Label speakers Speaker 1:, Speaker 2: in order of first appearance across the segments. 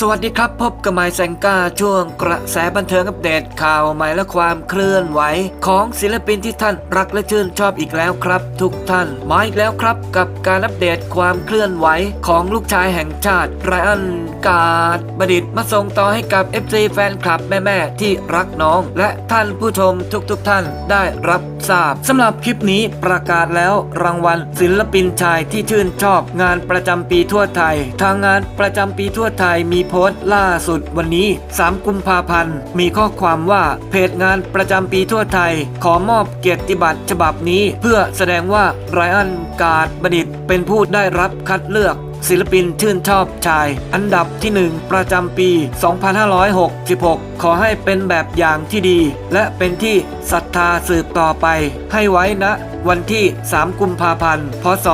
Speaker 1: สวัสดีครับ พบกับไมค์แซงก้าช่วงกระแสบันเทิงอัปเดตข่าวใหม่และความเคลื่อนไหว ของศิลปินที่ท่านรักและชื่นชอบอีกแล้วครับ ทุกท่านมาอีกแล้วครับ กับการอัปเดตความเคลื่อนไหว ของลูกชายแห่งชาติไรอันกาดบดิตมาส่งต่อให้กับ FC แฟนคลับแม่ๆที่รักน้อง และท่านผู้ชมทุกๆท่านได้รับ ทราบสำหรับคลิปนี้ประกาศแล้วรางวัลศิลปินชายที่ชื่นชอบงานประจำปีทั่วไทย ทางงานประจำปีทั่วไทยมีโพสต์ล่าสุดวันนี้ 3 กุมภาพันธ์ มีข้อความว่าเพจงานประจำปีทั่วไทย ขอมอบเกียรติบัตรฉบับนี้ เพื่อแสดงว่าไรอันกาดบดิตเป็นผู้ได้รับคัดเลือก ศิลปินชื่นชอบชาย อันดับที่ 1 ประจำปี 2566 ขอให้เป็นแบบอย่างที่ดี และเป็นที่ศรัทธาสืบต่อไป ให้ไว้นะ วันที่ 3 กุมภาพันธ์ พศ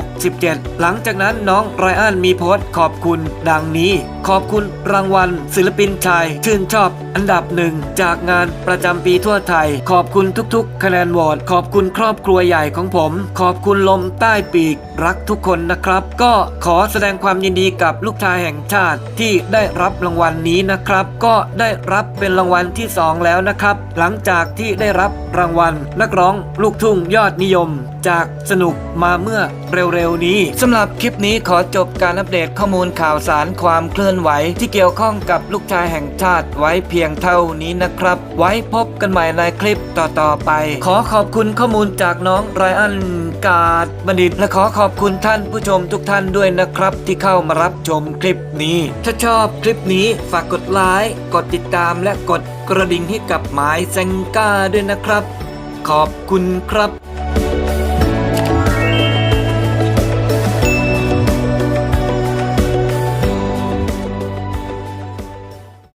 Speaker 1: 2567 หลังจากนั้นน้องไรอันมีโพสต์ขอบคุณ ดังนี้ ขอบคุณรางวัล ศิลปินชาย ชื่นชอบ อันดับหนึ่งจากงานประจำปีทั่วไทย ขอบคุณทุกๆ คะแนนโหวตขอบคุณครอบครัวใหญ่ของผม ขอบคุณลมใต้ปีก รักทุกคนนะครับ ก็ขอแสดงความยินดีกับลูกชายแห่งชาติที่ได้รับรางวัลนี้นะครับ ก็ได้รับเป็นรางวัลที่ 2 แล้วนะครับ หลังจากที่ได้รับรางวัลนักร้องลูกทุ่งยอดนิยม จากสนุกมาเมื่อเร็วๆนี้สำหรับคลิปนี้ขอจบการอัปเดตข้อมูลข่าวสารความเคลื่อนไหว ที่เกี่ยวข้องกับลูกชายแห่งชาติไว้เพียงเท่านี้นะครับ ไว้พบกันใหม่ในคลิปต่อๆไป ขอขอบคุณข้อมูลจากน้องไรอันกาดบัณฑิตและขอขอบคุณท่านผู้ชมทุกท่านด้วยนะครับ ที่เข้ามารับชมคลิปนี้ ถ้าชอบคลิปนี้ฝากกดไลค์กดติดตามและกดกระดิ่งให้กับหมายแซงก้าด้วยนะครับ ขอบคุณครับ